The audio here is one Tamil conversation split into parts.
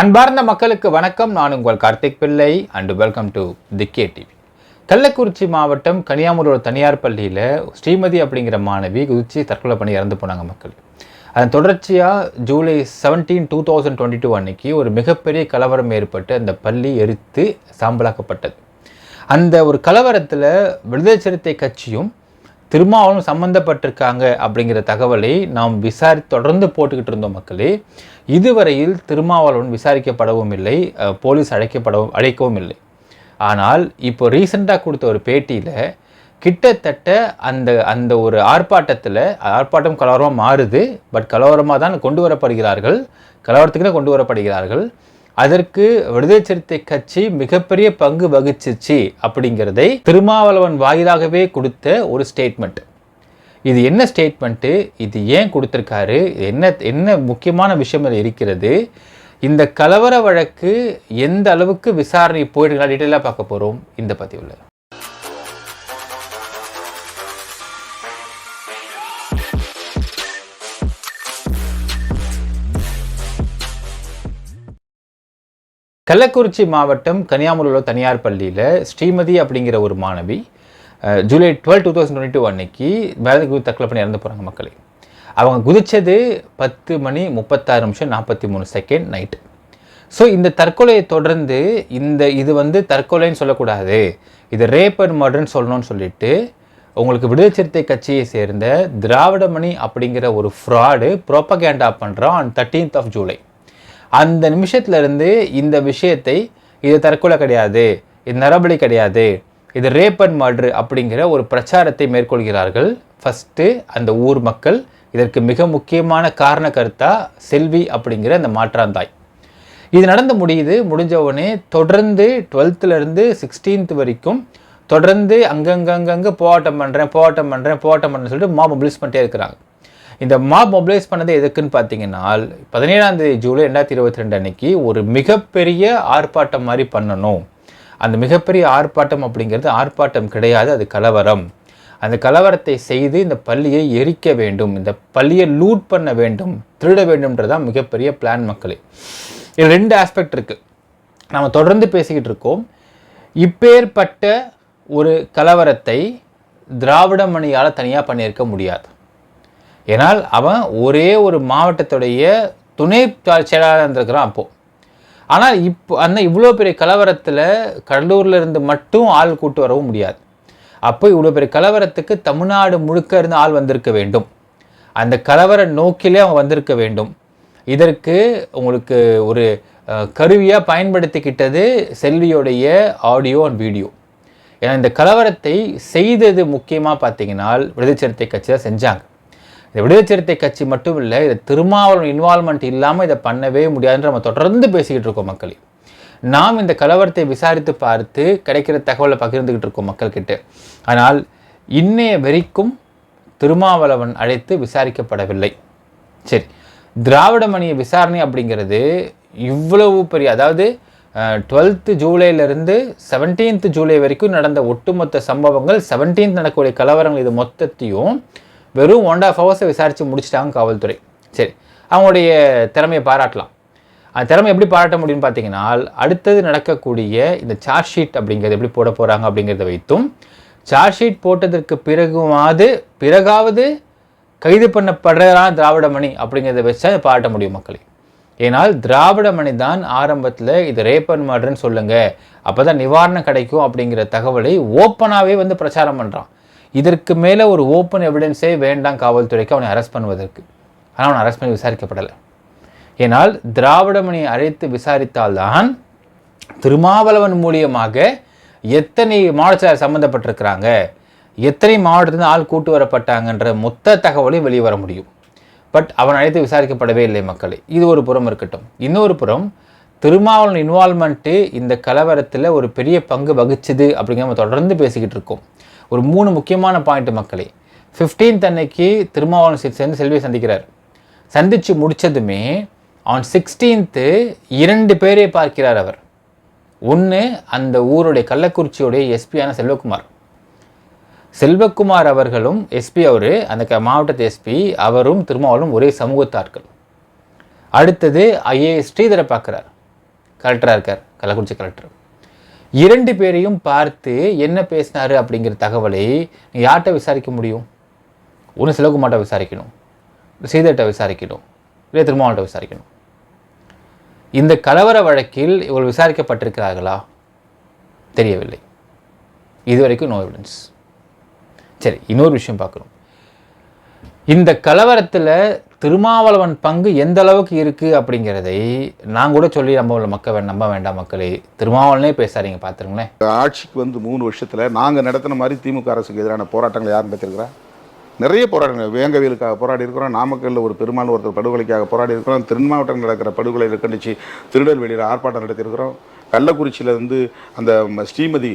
அன்பார்ந்த மக்களுக்கு வணக்கம். நான் உங்கள் Karthik Pillai and welcome to the K TV Kallakurichi மாவட்டம் கனியாமூரோட தனியார் பள்ளியில் ஸ்ரீமதி அப்படிங்கிற மாணவி குதிச்சு தற்கொலை பண்ணி இறந்து போனாங்க மக்கள். அதன் தொடர்ச்சியாக July seventeen two thousand twenty two அன்னைக்கு ஒரு மிகப்பெரிய கலவரம் ஏற்பட்டு அந்த பள்ளி எரித்து சாம்பலாக்கப்பட்டது. அந்த ஒரு கலவரத்தில் விடுதலை சிறுத்தை கட்சியும் திருமாவளவன் சம்மந்தப்பட்டிருக்காங்க அப்படிங்கிற தகவலை நாம் விசாரி தொடர்ந்து போட்டுக்கிட்டு இருந்தோம் மக்களே. இதுவரையில் திருமாவளவன் விசாரிக்கப்படவும் இல்லை போலீஸ் அழைக்கப்படவும் அழைக்கவும் இல்லை. ஆனால் இப்போ ரீசெண்டாக கொடுத்த ஒரு பேட்டியில் கிட்டத்தட்ட அந்த அந்த ஒரு ஆர்ப்பாட்டத்தில் ஆர்ப்பாட்டம் கலவரமாக மாறுது பட் கலவரமாக தான் கொண்டு வரப்படுகிறார்கள் கலவரத்துக்கு தான் கொண்டு வரப்படுகிறார்கள். அதற்கு விடுதலை சிறுத்தை கட்சி மிகப்பெரிய பங்கு வகிச்சிச்சு அப்படிங்கிறதை திருமாவளவன் வாயிலாகவே கொடுத்த ஒரு ஸ்டேட்மெண்ட் இது என்ன ஸ்டேட்மெண்ட்டு இது ஏன் கொடுத்துருக்காரு? இது என்ன என்ன முக்கியமான விஷயம் இருக்கிறது? இந்த கலவர வழக்கு எந்த அளவுக்கு விசாரணை போயிடுங்களா டீட்டெயிலாக பார்க்க போகிறோம் இந்த பதிவில். கள்ளக்குறிச்சி மாவட்டம் கன்னியாகுமரியில் உள்ள தனியார் பள்ளியில் ஸ்ரீமதி அப்படிங்கிற ஒரு மாணவி July twelve two thousand twenty two அன்னைக்கு வேலை குதி தக்கலை பண்ணி இறந்து போகிறாங்க மக்களே. அவங்க குதிச்சது பத்து மணி முப்பத்தாறு நிமிஷம் நாற்பத்தி மூணு செகண்ட் நைட்டு ஸோ இந்த தற்கொலையை தொடர்ந்து இந்த இது வந்து தற்கொலைன்னு சொல்லக்கூடாது. இது ரேப் அண்ட் மர்டர்னு சொல்லணும்னு சொல்லிட்டு உங்களுக்கு விடுதலை சிறுத்தை கட்சியை சேர்ந்த திராவிடமணி அப்படிங்கிற ஒரு ஃப்ராடு ப்ரோப்பகேண்டா பண்ணுறான் ஆன் தேர்ட்டீன்த் ஆஃப் ஜூலை அந்த நிமிஷத்துலேருந்து இந்த விஷயத்தை இது தற்கொலை கிடையாது இது நரபலி கிடையாது இது ரேப் அண்ட் மர்டர் அப்படிங்கிற ஒரு பிரச்சாரத்தை மேற்கொள்கிறார்கள். ஃபஸ்ட்டு அந்த ஊர் மக்கள் இதற்கு மிக முக்கியமான காரண கருத்தா செல்வி அப்படிங்கிற அந்த மாற்றாந்தாய் இது நடந்து முடியுது முடிஞ்சவுடனே தொடர்ந்து டுவெல்த்துலேருந்து சிக்ஸ்டீன்த் வரைக்கும் தொடர்ந்து அங்கங்கங்கங்கே போராட்டம் பண்ணுறேன் போராட்டம் பண்ணுறேன் போராட்டம் பண்ணுறேன்னு சொல்லிட்டு மாப் மொபிலைஸ் பண்ணிட்டே இருக்கிறாங்க. இந்த மாப் மொபிலைஸ் பண்ணது எதுக்குன்னு பார்த்தீங்கன்னா பதினேழாம் தேதி ஜூலை ரெண்டாயிரத்தி இருபத்தி ரெண்டு அன்னைக்கு ஒரு மிகப்பெரிய ஆர்ப்பாட்டம் மாதிரி பண்ணணும். அந்த மிகப்பெரிய ஆர்ப்பாட்டம் அப்படிங்கிறது ஆர்ப்பாட்டம் கிடையாது அது கலவரம். அந்த கலவரத்தை செய்து இந்த பள்ளியை எரிக்க வேண்டும் இந்த பள்ளியை லூட் பண்ண வேண்டும் திருட வேண்டும்ன்றதான் மிகப்பெரிய பிளான் மக்களே. இது ரெண்டு ஆஸ்பெக்ட் இருக்குது நம்ம தொடர்ந்து பேசிக்கிட்டு இருக்கோம். இப்பேற்பட்ட ஒரு கலவரத்தை திராவிட மணியால் தனியாக பண்ணியிருக்க முடியாது. ஏனால் அவன் ஒரே ஒரு மாவட்டத்துடைய துணை த- செயலாளர் இருந்திருக்கிறான் அப்போது ஆனால் இப்போ அந்த இவ்வளோ பெரிய கலவரத்தில் கடலூரில் இருந்து மட்டும் ஆள் கூட்டு வரவும் முடியாது. அப்போ இவ்வளோ பெரிய கலவரத்துக்கு தமிழ்நாடு முழுக்க இருந்து ஆள் வந்திருக்க வேண்டும். அந்த கலவர நோக்கிலே அவன் வந்திருக்க வேண்டும். இதற்கு உங்களுக்கு ஒரு கருவியாக பயன்படுத்திக்கிட்டது செல்வியோடைய ஆடியோ அண்ட் வீடியோ. ஏன்னா இந்த கலவரத்தை செய்தது முக்கியமாக பார்த்தீங்கன்னா விடுதலை சிறுத்தை கட்சி தான் செஞ்சாங்க. இந்த விடுதலை சிறுத்தை கட்சி மட்டும் இல்லை இதை திருமாவளவன் இன்வால்மெண்ட் இல்லாமல் இதை பண்ணவே முடியாதுன்னு நம்ம தொடர்ந்து பேசிக்கிட்டு இருக்கோம் மக்களையும் நாம் இந்த கலவரத்தை விசாரித்து பார்த்து கிடைக்கிற தகவலை பகிர்ந்துக்கிட்டு இருக்கோம் மக்கள்கிட்ட. ஆனால் இன்னைய வரைக்கும் திருமாவளவன் அழைத்து விசாரிக்கப்படவில்லை. சரி திராவிட மணிய விசாரணை அப்படிங்கிறது இவ்வளவு பெரிய அதாவது டுவெல்த்து ஜூலையிலிருந்து செவன்டீன்த் ஜூலை வரைக்கும் நடந்த ஒட்டுமொத்த சம்பவங்கள் செவன்டீன்த் நடக்கக்கூடிய கலவரங்கள் இது மொத்தத்தையும் வெறும் ஒன் ஆஃப் ஹவர்ஸை விசாரித்து முடிச்சிட்டாங்க காவல்துறை. சரி அவங்களுடைய திறமையை பாராட்டலாம். அந்த திறமை எப்படி பாராட்ட முடியும்னு பார்த்தீங்கன்னா அடுத்தது நடக்கக்கூடிய இந்த சார்ஜ் ஷீட் அப்படிங்கிறது எப்படி போட போகிறாங்க அப்படிங்கிறத வைத்தும் சார்ஜ் ஷீட் போட்டதற்கு பிறகுமாவது பிறகாவது கைது பண்ணப்படுறதான் திராவிட மணி அப்படிங்கிறத வச்சு அதை பாராட்ட முடியும் மக்களை. ஏனால் திராவிட மணி தான் ஆரம்பத்தில் இது ரேப் அண்ட் மர்டர்னு சொல்லுங்கள் அப்போ தான் நிவாரணம் கிடைக்கும் அப்படிங்கிற தகவலை ஓப்பனாகவே வந்து பிரச்சாரம் பண்ணுறான் இதற்கு மேலே ஒரு ஓப்பன் எவிடன்ஸே வேண்டாம் காவல்துறைக்கு அவனை அரெஸ்ட் பண்ணுவதற்கு. ஆனால் அவனை அரெஸ்ட் பண்ணி விசாரிக்கப்படலை. ஏனால் திராவிடமணி அழைத்து விசாரித்தால்தான் திருமாவளவன் மூலியமாக எத்தனை மாவட்டத்தில் சம்மந்தப்பட்டிருக்கிறாங்க எத்தனை மாவட்டத்திலிருந்து ஆள் கூட்டு வரப்பட்டாங்கன்ற மொத்த தகவலையும் வெளியே வர முடியும். பட் அவன் அழைத்து விசாரிக்கப்படவே இல்லை மக்களை. இது ஒரு புறம் இருக்கட்டும். இன்னொரு புறம் திருமாவளவன் இன்வால்மெண்ட்டு இந்த கலவரத்தில் ஒரு பெரிய பங்கு வகிச்சுது அப்படிங்கிற நம்ம தொடர்ந்து பேசிக்கிட்டு இருக்கோம். ஒரு மூணு முக்கியமான பாயிண்ட் மக்களே. 15th அன்னைக்கு திருமாவளவன் சேர்ந்து செல்வியை சந்திக்கிறார். சந்தித்து முடிச்சதுமே ஆன் சிக்ஸ்டீன்த்து இரண்டு பேரை பார்க்கிறார் அவர். ஒன்று அந்த ஊருடைய கள்ளக்குறிச்சியுடைய எஸ்பியான செல்வகுமார். செல்வகுமார் அவர்களும் எஸ்பி அவர் அந்த க- மாவட்டத்து எஸ்பி அவரும் திருமாவளவனும் ஒரே சமூகத்தார்கள். அடுத்தது ஐஏஎஸ் ஸ்ரீதரை பார்க்குறார். கலெக்டராக இருக்கார் கள்ளக்குறிச்சி கலெக்டர் இரண்டு பேரையும் பார்த்து என்ன பேசினாரு அப்படிங்கிற தகவலை நீ யார்கிட்ட விசாரிக்க முடியும்? ஒன்று சிலகுமார்ட்ட விசாரிக்கணும். சீதர்கிட்ட விசாரிக்கணும். இல்லை திருமாவள்கிட்ட விசாரிக்கணும். இந்த கலவர வழக்கில் இவர்கள் விசாரிக்கப்பட்டிருக்கிறார்களா? தெரியவில்லை. இதுவரைக்கும் நோ எவிடன்ஸ் சரி இன்னொரு விஷயம் பார்க்கணும். இந்த கலவரத்தில் திருமாவளவன் பங்கு எந்த அளவுக்கு இருக்குது அப்படிங்கிறதை நான் கூட சொல்லி நம்ம மக்கள் நம்ப வேண்டாம் மக்களே. திருமாவளவனே பேசாதீங்க பார்த்துருங்களேன் ஆட்சிக்கு வந்து மூணு வருஷத்தில் நாங்கள் நடத்தின மாதிரி திமுக அரசுக்கு எதிரான போராட்டங்கள் யார் நடத்திருக்கிறா? நிறைய போராட்டங்கள். வேங்கவியலுக்காக போராடி இருக்கிறோம் நாமக்கல்லில் ஒரு பெருமாள் ஒருத்தர் படுகொலைக்காக போராடி இருக்கிறோம் திருமாவட்டம் மாவட்டம் நடக்கிற படுகொலை கண்டிச்சு திருநெல்வேலியில் ஆர்ப்பாட்டம் நடத்தியிருக்கிறோம். கள்ளக்குறிச்சியில் வந்து அந்த ஸ்ரீமதி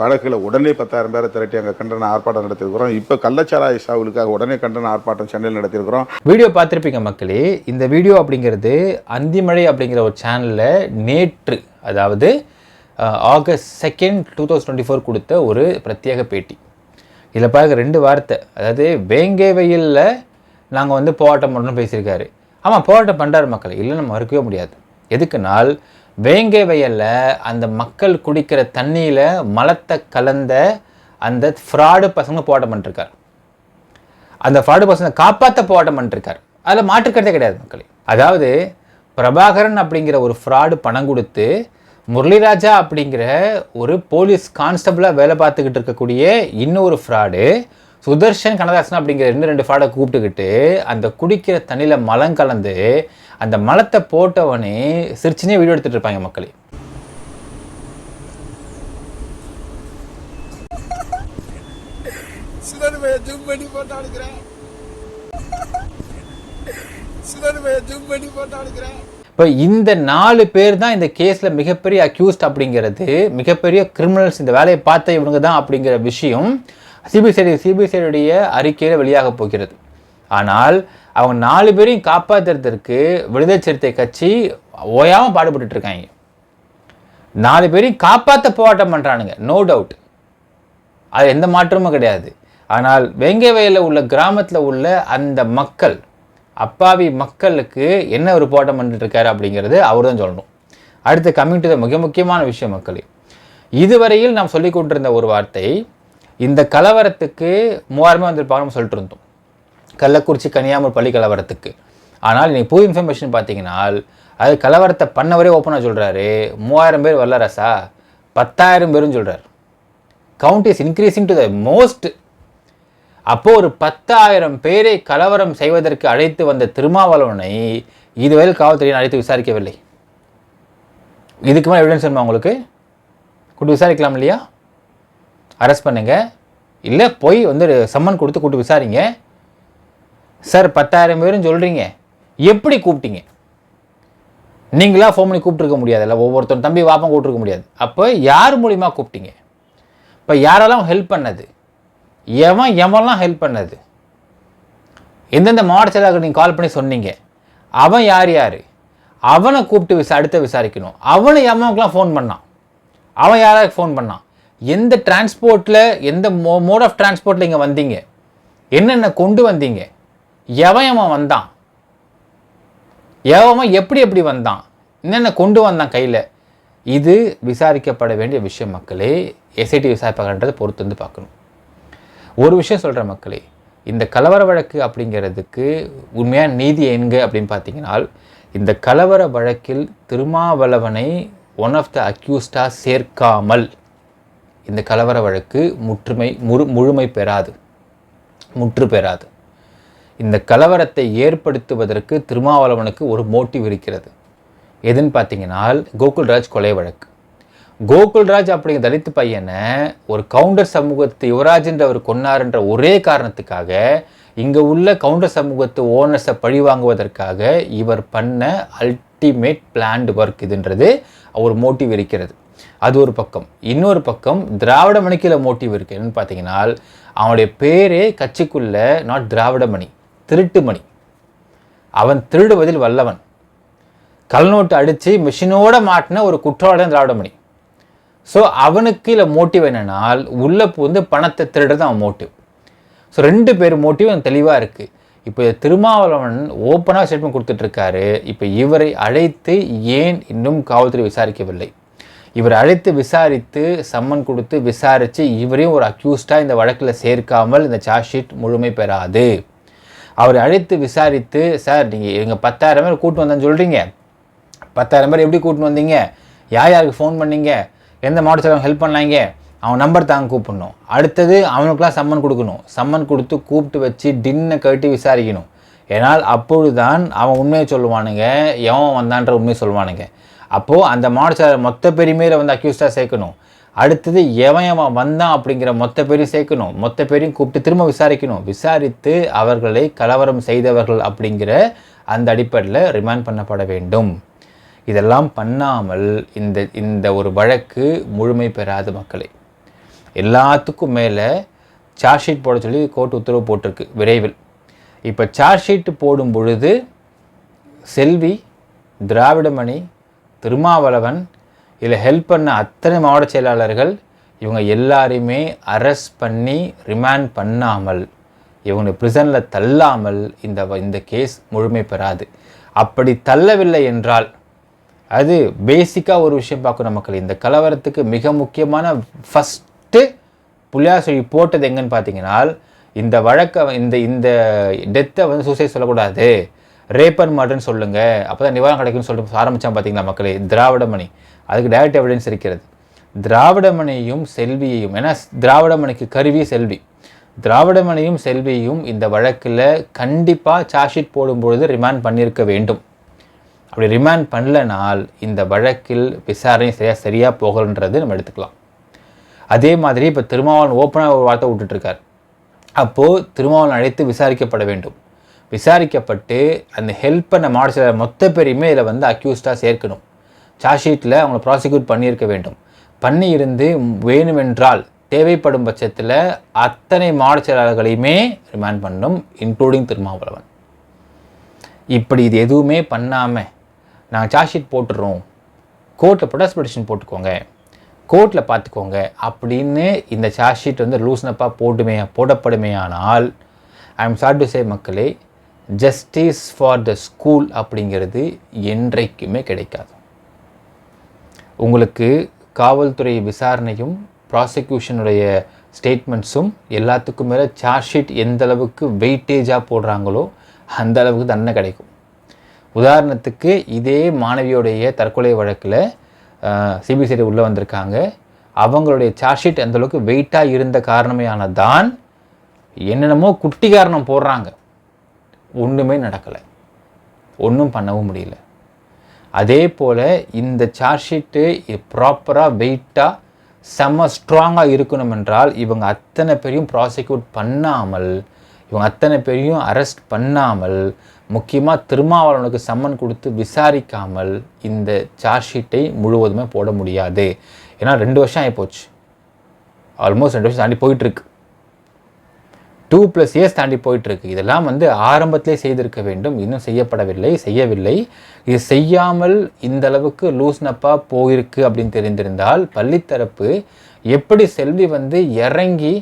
வழக்குல உடனே பத்தாயிரம் பேரை திரட்டி அங்கே கண்டன ஆர்ப்பாட்டம் நடத்திருக்கிறோம் இப்போ கள்ளச்சாராய சாவுகளுக்காக உடனே கண்டன ஆர்ப்பாட்டம் சென்னையில் நடத்திருக்கிறோம் வீடியோ பார்த்துருப்பீங்க மக்களே இந்த வீடியோ அப்படிங்கிறது அந்திமழை அப்படிங்கிற ஒரு சேனலில் நேற்று அதாவது August second two thousand twenty four கொடுத்த ஒரு பிரத்யேக பேட்டி. இதில் பாருங்க ரெண்டு வார்த்தை. அதாவது வேங்கை வெயிலில் நாங்கள் வந்து போராட்டம் பண்ணணும்னு பேசியிருக்காரு. ஆமாம் போராட்டம் பண்ணுறாரு மக்கள் இல்லை நம்ம மறுக்கவே முடியாது. எதுக்குனால் வேங்கை வயலில் அந்த மக்கள் குடிக்கிற தண்ணியில் மலத்தை கலந்த அந்த ஃப்ராடு பசங்க போராட்டம் பண்ணிருக்கார். அந்த ஃப்ராடு பசங்க காப்பாற்ற போராட்டம் பண்ணிருக்கார். அதில் மாற்றுக்கிறதே கிடையாது மக்களே. அதாவது பிரபாகரன் அப்படிங்கிற ஒரு ஃப்ராடு பணம் கொடுத்து முரளிராஜா அப்படிங்கிற ஒரு போலீஸ் கான்ஸ்டபிளாக வேலை பார்த்துக்கிட்டு இருக்கக்கூடிய இன்னொரு ஃப்ராடு சுதர்ஷன் கனதாசன் அப்படிங்கிற ரெண்டு ரெண்டு ஃப்ராடை கூப்பிட்டுக்கிட்டு அந்த குடிக்கிற தண்ணியில் மலம் கலந்து அந்த மலத்தை போட்டவனே சிரிச்சுனே வீடியோ எடுத்துட்டு இருப்பாங்க மக்களே. இப்போ இந்த நாலு பேர் தான் இந்த கேஸில் மிகப்பெரிய அக்யூஸ்ட் அப்படிங்கிறது மிகப்பெரிய கிரிமினல்ஸ் இந்த வேலையை பார்த்த இவங்க தான் அப்படிங்கிற விஷயம் சிபிசிஐடி சிபிசிஐடிய அறிக்கையில் வெளியாக போகிறது. ஆனால் அவங்க நாலு பேரையும் காப்பாற்றுறதுக்கு விடுதலை சிறுத்தை கட்சி ஓயாமல் பாடுபட்டு இருக்காங்க. நாலு பேரையும் காப்பாற்ற போராட்டம் பண்ணுறானுங்க நோ டவுட் அது எந்த மாற்றமும் கிடையாது. ஆனால் வேங்கை வயலில் உள்ள கிராமத்தில் உள்ள அந்த மக்கள் அப்பாவி மக்களுக்கு என்ன ஒரு போராட்டம் பண்ணிட்டுருக்காரு அப்படிங்கிறது அவர் தான் சொல்லணும். அடுத்து கம்மிங் டு த மிக முக்கியமான விஷயம் மக்களே. இதுவரையில் நாம் சொல்லிக் கொண்டிருந்த ஒரு வார்த்தை இந்த கலவரத்துக்கு மூவாயிரமே வந்திருப்பாங்கன்னு சொல்லிட்டு இருந்தோம். கள்ளக்குறிச்சி கனியாமூர் பள்ளி கலவரத்துக்கு. ஆனால் இன்றைக்கி புது இன்ஃபர்மேஷன் பார்த்தீங்கன்னா அது கலவரத்தை பண்ணவரே ஓப்பனாக சொல்கிறாரு மூவாயிரம் பேர் வரலரசா பத்தாயிரம் பேரும் சொல்கிறார் count is increasing to the most அப்போது ஒரு பத்தாயிரம் பேரை கலவரம் செய்வதற்கு அழைத்து வந்த திருமாவளவனை இதுவரையில் காவல்துறையை அழைத்து விசாரிக்கவில்லை. இதுக்கு மேலே எவிடன்ஸ் வேணுமா உங்களுக்கு? கூட்டு விசாரிக்கலாம் இல்லையா? அரெஸ்ட் பண்ணுங்கள் இல்லை போய் வந்து சம்மன் கொடுத்து கூட்டு விசாரிங்க. சார் பத்தாயிரம் பேரும் சொல்கிறீங்க எப்படி கூப்பிட்டீங்க? நீங்களாக ஃபோன் பண்ணி கூப்பிட்டுருக்க முடியாதுல்ல? ஒவ்வொருத்தரும் தம்பி வாப்பம் கூப்பிட்டுருக்க முடியாது. அப்போ யார் மூலியமாக கூப்பிட்டீங்க? இப்போ யாரெல்லாம் ஹெல்ப் பண்ணது? எவன் எவன்லாம் ஹெல்ப் பண்ணது? எந்தெந்த மாவட்ட செயலாளருக்கு நீங்கள் கால் பண்ணி சொன்னீங்க? அவன் யார் யார்? அவனை கூப்பிட்டு விசா அடுத்த விசாரிக்கணும். அவனை எவனுக்குலாம் ஃபோன் பண்ணான்? அவன் யாராவது ஃபோன் பண்ணான்? எந்த டிரான்ஸ்போர்ட்டில் எந்த மோ மோட் ஆஃப் டிரான்ஸ்போர்ட்டில் இங்கே வந்தீங்க? என்னென்ன கொண்டு வந்தீங்க? எவன் வந்தான்? எவன் எப்படி எப்படி வந்தான்? என்னென்ன கொண்டு வந்தான் கையில்? இது விசாரிக்கப்பட வேண்டிய விஷயம் மக்களே. எஸ்ஐடி விசாரிப்பாங்கன்றதை பொறுத்து வந்து பார்க்கணும். ஒரு விஷயம் சொல்கிற மக்களே. இந்த கலவர வழக்கு அப்படிங்கிறதுக்கு உண்மையான நீதி எங்க அப்படின்னு பார்த்தீங்கன்னா இந்த கலவர வழக்கில் திருமாவளவனை ஒன் ஆஃப் த அக்யூஸ்டாக சேர்க்காமல் இந்த கலவர வழக்கு முற்றுமை முழு முழுமை பெறாது. முற்று பெறாது. இந்த கலவரத்தை ஏற்படுத்துவதற்கு திருமாவளவனுக்கு ஒரு மோட்டிவ் இருக்கிறது. எதுன்னு பார்த்தீங்கன்னா கோகுல்ராஜ் கொலை வழக்கு. கோகுல்ராஜ் அப்படிங்கிற தலித்து பையனை ஒரு கவுண்டர் சமூகத்து யுவராஜ்ன்றவர் கொன்னார்ன்ற ஒரே காரணத்துக்காக இங்கே உள்ள கவுண்டர் சமூகத்து ஓனர்ஸை பழி வாங்குவதற்காக இவர் பண்ண அல்டிமேட் பிளான்டு ஒர்க் இதுன்றது ஒரு மோட்டிவ் இருக்கிறது. அது ஒரு பக்கம். இன்னொரு பக்கம் திராவிட மணிக்கில் மோட்டிவ் இருக்கு. என்னன்னு பார்த்தீங்கன்னா அவனுடைய பேரே கட்சிக்குள்ள நாட் திராவிட மணி. திருட்டு மணி அவன் திருடுவதில் வல்லவன். கல்நோட்டு அடித்து மிஷினோட மாட்டின ஒரு குற்றவாளி திராவிட மணி ஸோ அவனுக்கு இல்லை மோட்டிவ் என்னென்னால் உள்ளே வந்து பணத்தை திருடுறது அவன் மோட்டிவ் ஸோ ரெண்டு பேர் மோட்டிவ் தெளிவாக இருக்குது இப்போ திருமாவளவன் ஓப்பனாக ஸ்டேட்மெண்ட் கொடுத்துட்ருக்காரு. இப்போ இவரை அழைத்து ஏன் இன்னும் காவல்துறை விசாரிக்கவில்லை? இவர் அழைத்து விசாரித்து சம்மன் கொடுத்து விசாரித்து இவரையும் ஒரு அக்யூஸ்டாக இந்த வழக்கில் சேர்க்காமல் இந்த சார்ஜ் ஷீட் முழுமை பெறாது. அவர் அழைத்து விசாரித்து சார் நீங்கள் எங்கள் பத்தாயிரம் பேர் கூட்டு வந்தேன்னு சொல்கிறீங்க பத்தாயிரம் பேர் எப்படி கூட்டின்னு வந்தீங்க? யார் யாருக்கு ஃபோன் பண்ணீங்க? எந்த மாவட்டத்தில் ஹெல்ப் பண்ணாங்க? அவன் நம்பர் தாங்க கூப்பிடணும். அடுத்தது அவனுக்குலாம் சம்மன் கொடுக்கணும். சம்மன் கொடுத்து கூப்பிட்டு வச்சு டின்னை கட்டி விசாரிக்கணும். ஏன்னால் அப்பொழுதுதான் அவன் உண்மையை சொல்லுவானுங்க. எவன் வந்தான்ற உண்மையை சொல்லுவானுங்க. அப்போது அந்த மாவட்ட மொத்த பெருமையில் வந்து அக்யூஸ்டாக சேர்க்கணும். அடுத்தது எவன் எவன் வந்தான் அப்படிங்கிற மொத்த பேரையும் சேர்க்கணும். மொத்த பேரையும் கூப்பிட்டு திரும்ப விசாரிக்கணும். விசாரித்து அவர்களை கலவரம் செய்தவர்கள் அப்படிங்கிற அந்த அடிப்படையில் ரிமாண்ட் பண்ணப்பட வேண்டும். இதெல்லாம் பண்ணாமல் இந்த இந்த ஒரு வழக்கு முழுமை பெறாத மக்களை. எல்லாத்துக்கும் மேலே சார்ஜ் ஷீட் போட சொல்லி கோர்ட் உத்தரவு போட்டிருக்கு விரைவில். இப்போ சார்ஜ் ஷீட் போடும் பொழுது செல்வி திராவிடமணி திருமாவளவன் இதில் ஹெல்ப் பண்ண அத்தனை மாவட்ட செயலாளர்கள் இவங்க எல்லாரையுமே அரெஸ்ட் பண்ணி ரிமாண்ட் பண்ணாமல் இவங்க ப்ரிசனில் தள்ளாமல் இந்த இந்த கேஸ் முழுமை பெறாது. அப்படி தள்ளவில்லை என்றால் அது பேசிக்காக ஒரு விஷயம் பார்க்கணும் மக்கள். இந்த கலவரத்துக்கு மிக முக்கியமான ஃபஸ்ட்டு புள்ளியார் போட்டது எங்கன்னு பார்த்தீங்கன்னா இந்த வழக்கை இந்த இந்த டெத்தை வந்து சூசைட் சொல்லக்கூடாது. ரேப்பர் மர்டர்னு சொல்லுங்கள் அப்போ தான் நிவாரணம் கிடைக்கும்னு சொல்லிட்டு ஆரம்பித்தான் பார்த்தீங்களா மக்களே? திராவிடமணி. அதுக்கு டைரக்ட் எவிடன்ஸ் இருக்கிறது. திராவிடமணியும் செல்வியையும் ஏன்னா திராவிடமணிக்கு கருவி செல்வி. திராவிடமணியும் செல்வியும் இந்த வழக்கில் கண்டிப்பாக சார்ஜ்ஷீட் போடும்பொழுது ரிமாண்ட் பண்ணியிருக்க வேண்டும். அப்படி ரிமாண்ட் பண்ணலனால் இந்த வழக்கில் விசாரணை சரியாக சரியாக போகலன்றது நம்ம எடுத்துக்கலாம். அதே மாதிரி இப்போ திருமாவளவன் ஓப்பனாக ஒரு வார்த்தை விட்டுட்ருக்கார் அப்போது திருமாவளவன் அழைத்து விசாரிக்கப்பட வேண்டும். விசாரிக்கப்பட்டு அந்த ஹெல்ப் பண்ண மாவட்ட மொத்த பேரையுமே இதில் வந்து அக்யூஸ்டாக சேர்க்கணும். சார்ஜ் ஷீட்டில் அவங்களை ப்ராசிக்யூட் பண்ணியிருக்க வேண்டும். பண்ணியிருந்து வேணுமென்றால் தேவைப்படும் பட்சத்தில் அத்தனை மாவட்ட செயலாளர்களையுமே ரிமாண்ட் பண்ணணும் இன்க்ளூடிங் திருமாவளவன். இப்படி இது எதுவுமே பண்ணாமல் நாங்கள் சார்ஜ் ஷீட் போட்டுடுறோம் கோர்ட்டில் ப்ரொடெஸ்ட் போட்டுக்கோங்க. கோர்ட்டில் பார்த்துக்கோங்க. அப்படின்னு இந்த சார்ஜ் ஷீட் வந்து லூஸ்னப்பாக போட்டுமே போடப்படுமே ஆனால் I am sad to say மக்களே ஜஸ்டிஸ் ஃபார் த ஸ்கூல் அப்படிங்கிறது என்றைக்குமே கிடைக்காது. உங்களுக்கு காவல்துறை விசாரணையும் ப்ராசிக்யூஷனுடைய ஸ்டேட்மெண்ட்ஸும் எல்லாத்துக்கும் மேலே சார்ஜ் ஷீட் எந்த அளவுக்கு வெயிட்டேஜாக போடுறாங்களோ அந்த அளவுக்கு தண்டனை கிடைக்கும். உதாரணத்துக்கு இதே மாணவியோடைய தற்கொலை வழக்கில் சிபிசிஐடி உள்ளே வந்திருக்காங்க. அவங்களுடைய சார்ஜ் ஷீட் அந்த அளவுக்கு வெயிட்டாக இருந்த காரணமையான தான் என்னென்னமோ குட்டி காரணம் போடுறாங்க. ஒன்றுமே நடக்கலை. ஒன்றும் பண்ணவும் முடியல. அதே போல் இந்த சார்ஜ் ஷீட்டு ப்ராப்பராக வெயிட்டாக செம்ம ஸ்ட்ராங்காக இருக்கணும் என்றால் இவங்க அத்தனை பேரையும் ப்ராசிக்யூட் பண்ணாமல் இவங்க அத்தனை பேரையும் அரெஸ்ட் பண்ணாமல் முக்கியமாக திருமாவளவனுக்கு சம்மன் கொடுத்து விசாரிக்காமல் இந்த சார்ஜ் ஷீட்டை முழுவதுமே போட முடியாது. ஏன்னா ரெண்டு வருஷம் ஆகிப்போச்சு ஆல்மோஸ்ட் ரெண்டு வருஷம் தாண்டி போயிட்டுருக்கு டூ ப்ளஸ் இயர்ஸ் தாண்டி போயிட்டுருக்கு. இதெல்லாம் வந்து ஆரம்பத்திலே செய்திருக்க வேண்டும். இன்னும் செய்யப்படவில்லை செய்யவில்லை. இது செய்யாமல் இந்த அளவுக்கு லூஸ்னப்பாக போயிருக்கு அப்படின்னு தெரிந்திருந்தால் பள்ளித்தரப்பு எப்படி செல்வி வந்து இறங்கி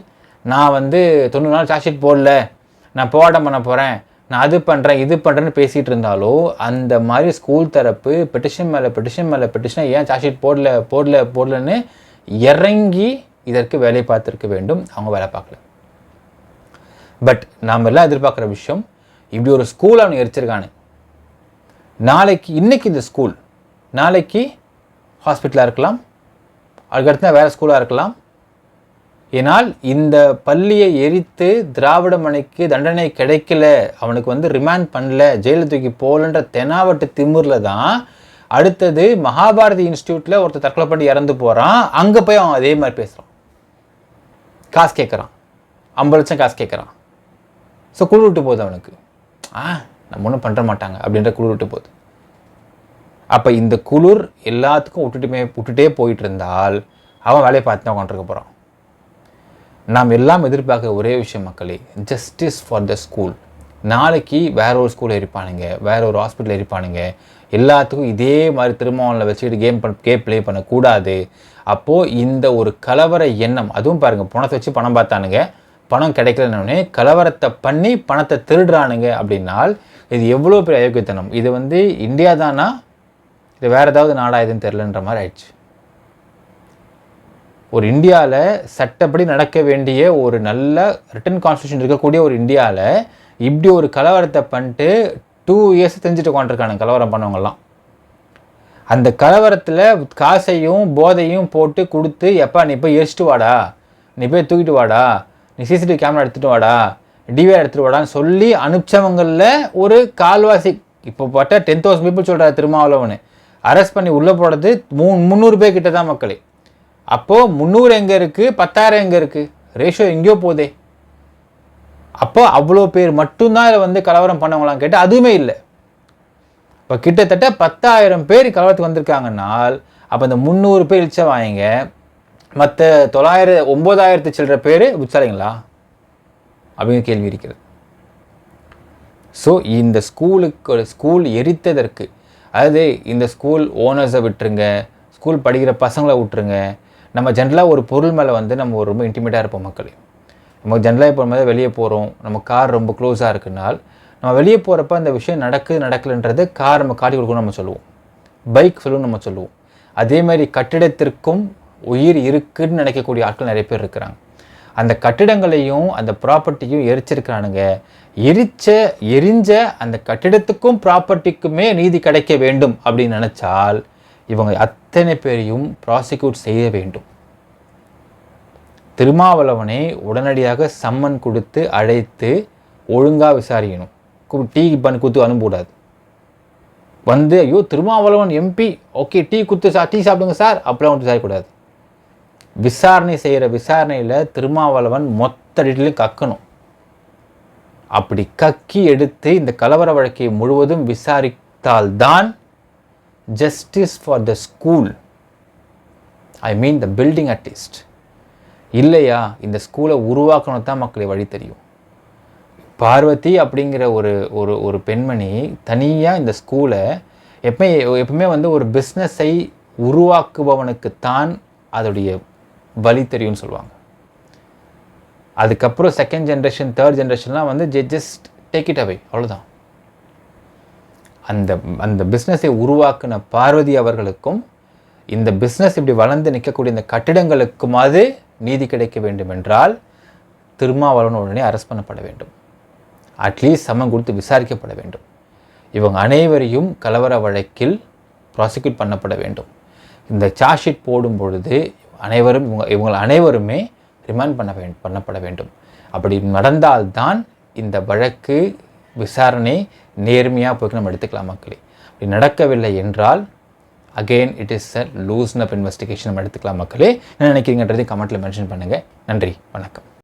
நான் வந்து தொண்ணூறு நாள் சார்ஜ் போடல நான் போராட்டம் பண்ண போகிறேன் நான் அது பண்ணுறேன் இது பண்ணுறேன்னு பேசிகிட்டு இருந்தாலோ அந்த மாதிரி ஸ்கூல் தரப்பு பெட்டிஷன் மேலே பெட்டிஷன் மேலே பெட்டிஷனை ஏன் சார்ஜ் ஷீட் போடல போடல போடலன்னு இறங்கி இதற்கு வேலை பார்த்துருக்க வேண்டும். அவங்க வேலை பார்க்கல. பட் நாம் எல்லாம் எதிர்பார்க்குற விஷயம் இப்படி ஒரு ஸ்கூல் அவனை எரிச்சிருக்கானு. நாளைக்கு இன்றைக்கி இந்த ஸ்கூல் நாளைக்கு ஹாஸ்பிட்டலாக இருக்கலாம் அதுக்கடுத்து வேறு ஸ்கூலாக இருக்கலாம். ஏனால் இந்த பள்ளியை எரித்து திராவிடமணிக்கு தண்டனை கிடைக்கல அவனுக்கு வந்து ரிமாண்ட் பண்ணல ஜெயலலிதாக்கு போகலன்ற தெனாவட்டு திமுரில் தான் அடுத்தது மகாபாரதி இன்ஸ்டியூட்டில் ஒருத்தர் தற்கொலை பண்ணி இறந்து போகிறான் அங்கே போய் அவன் அதே மாதிரி பேசுகிறான் காசு கேட்குறான் ஐம்பது லட்சம் காசு கேட்குறான் ஸோ குழு விட்டு போகுது அவனுக்கு. ஆ நம்ம ஒன்றும் பண்ணுற மாட்டாங்க அப்படின்ற குளிர் விட்டு போகுது. அப்போ இந்த குளிர் எல்லாத்துக்கும் விட்டுட்டுமே விட்டுட்டே போயிட்டு இருந்தால் அவன் வேலையை பார்த்து தான் உட்காந்துருக்க போகிறான் நாம் எல்லாம் எதிர்பார்க்குற ஒரே விஷயம் மக்களே ஜஸ்டிஸ் ஃபார் த ஸ்கூல் நாளைக்கு வேற ஒரு ஸ்கூலில் இருப்பானுங்க வேற ஒரு ஹாஸ்பிட்டலில் இருப்பானுங்க. எல்லாத்துக்கும் இதே மாதிரி திருமாவளில் வச்சுக்கிட்டு கேம் பண்ண கேம் ப்ளே பண்ணக்கூடாது. அப்போது இந்த ஒரு கலவர எண்ணம் அதுவும் பாருங்கள் பணத்தை வச்சு பணம் பார்த்தானுங்க. பணம் கிடைக்கலன்னொடனே கலவரத்தை பண்ணி பணத்தை திருடுறானுங்க அப்படின்னால் இது எவ்வளோ பெரிய அயோக்கியத்தனம்? இது வந்து இந்தியா தானா? இது வேறு ஏதாவது நாடா எதுன்னு தெரிலன்ற மாதிரி ஆயிடுச்சு. ஒரு இந்தியாவில் சட்டப்படி நடக்க வேண்டிய ஒரு நல்ல ரிட்டன் கான்ஸ்டியூஷன் இருக்கக்கூடிய ஒரு இந்தியாவில் இப்படி ஒரு கலவரத்தை பண்ணிட்டு டூ இயர்ஸ் தெரிஞ்சுட்டு உட்காந்துருக்கானுங்க கலவரம் பண்ணவங்கலாம் அந்த கலவரத்தில் காசையும் போதையும் போட்டு கொடுத்து எப்பா நீ போய் எரிச்சிட்டு வாடா. நீ போய் தூக்கிட்டு வாடா. நீ சிசிடிவி கேமரா எடுத்துகிட்டு வாடா. டிவிஆர் எடுத்துகிட்டு வாடான்னு சொல்லி அனுப்பிச்சவங்களில் ஒரு கால்வாசி இப்போ பார்த்தா டென் தௌசண்ட் பீப்புள் சொல்கிறார் திருமாவளவன். அரெஸ்ட் பண்ணி உள்ளே போடுறது மூ முந்நூறு பேர் கிட்ட தான் மக்களே. அப்போது முந்நூறு எங்கே இருக்குது பத்தாயிரம் எங்கே இருக்குது ரேஷியோ எங்கேயோ போதே. அப்போ அவ்வளோ பேர் மட்டும்தான் இதில் வந்து கலவரம் பண்ணவங்களாம் கேட்டால் அதுவுமே இல்லை. இப்போ கிட்டத்தட்ட பத்தாயிரம் பேர் கலவரத்துக்கு வந்திருக்காங்கன்னால் அப்போ இந்த முந்நூறு பேர் இழிச்ச வாங்க மற்ற தொள்ளாயிரம் ஒம்பதாயிரத்து சில்லற பேர் விச்சாலிங்களா அப்படிங்கிற கேள்வி இருக்கிறது. ஸோ இந்த ஸ்கூலுக்கு ஒரு ஸ்கூல் எரித்ததற்கு அதாவது இந்த ஸ்கூல் ஓனர்ஸை விட்டுருங்க ஸ்கூல் படிக்கிற பசங்களை விட்டுருங்க நம்ம ஜென்ரலாக ஒரு பொருள் மேலே வந்து நம்ம ஒரு ரொம்ப இன்டிமேட்டாக இருப்போம் மக்களே. நம்ம ஜென்ரலாக இப்போ மாதிரி வெளியே போகிறோம் நம்ம கார் ரொம்ப க்ளோஸாக இருக்குனால் நம்ம வெளியே போகிறப்ப அந்த விஷயம் நடக்குது நடக்கலைன்றது கார் நம்ம காட்டி கொடுக்கணும்னு நம்ம சொல்லுவோம். பைக் சொல்லணும்னு நம்ம சொல்லுவோம். அதே மாதிரி கட்டிடத்திற்கும் உயிர் இருக்குன்னு நினைக்கக்கூடிய ஆட்கள் நிறைய பேர் இருக்கிறாங்க. அந்த கட்டிடங்களையும் அந்த ப்ராப்பர்ட்டியும் எரிச்சிருக்கிறானுங்க. எரிச்ச எரிஞ்ச அந்த கட்டிடத்துக்கும் ப்ராப்பர்ட்டிக்குமே நீதி கிடைக்க வேண்டும் அப்படின்னு நினச்சால் இவங்க அத்தனை பேரையும் ப்ராசிக்யூட் செய்ய வேண்டும். திருமாவளவனை உடனடியாக சம்மன் கொடுத்து அழைத்து ஒழுங்காக விசாரிக்கணும். டீ பண்ணி குத்து அனுப்பக்கூடாது வந்து ஐயோ திருமாவளவன் எம்பி ஓகே டீ குத்து சார் டீ சாப்பிடுங்க சார். அப்படிலாம் ஒன்று விசாரிக்கக்கூடாது விசாரணை செய்கிற விசாரணையில் திருமாவளவன் மொத்த டீட்டெயிலும் கக்கணும். அப்படி கக்கி எடுத்து இந்த கலவர வழக்கை முழுவதும் விசாரித்தால்தான் justice for the school I mean the building அட்டிஸ்ட் இல்லையா? இந்த ஸ்கூலை உருவாக்கணும் தான் மக்களை வழி தெரியும். பார்வதி அப்படிங்கிற ஒரு ஒரு ஒரு பெண்மணி தனியாக இந்த ஸ்கூலை எப்பவுமே எப்பவுமே வந்து ஒரு பிஸ்னஸை உருவாக்குபவனுக்குத்தான் அதோடைய வழி தெரியும்னு சொல்லுவாங்க. அதுக்கப்புறம் செகண்ட் ஜென்ரேஷன் தேர்ட் ஜென்ரேஷன்லாம் வந்து ஜஸ்ட் டேக் இட் அவே அவ்வளோதான் அந்த அந்த பிஸ்னஸை உருவாக்குன பார்வதி அவர்களுக்கும் இந்த பிஸ்னஸ் இப்படி வளர்ந்து நிற்கக்கூடிய இந்த கட்டிடங்களுக்குமாவது நீதி கிடைக்க வேண்டும் என்றால் திருமாவளவன் உடனே அரெஸ்ட் பண்ணப்பட வேண்டும். அட்லீஸ்ட் சமம் கொடுத்து விசாரிக்கப்பட வேண்டும். இவங்க அனைவரையும் கலவர வழக்கில் ப்ராசிக்யூட் பண்ணப்பட வேண்டும். இந்த சார்ஜ் ஷீட் போடும் பொழுது அனைவரும் இவங்க இவங்கள் அனைவருமே ரிமாண்ட் பண்ண வேண்டும் பண்ணப்பட வேண்டும். அப்படி நடந்தால்தான் இந்த வழக்கு விசாரணை நேர்மையாக போய் நம்ம எடுத்துக்கலாம் மக்களே. அப்படி நடக்கவில்லை என்றால் again it is a loosen up investigation நம்ம எடுத்துக்கலாம் மக்களே. என்ன நினைக்கிறீங்கன்றதையும் கமெண்ட்டில் மென்ஷன் பண்ணுங்கள் நன்றி. வணக்கம்.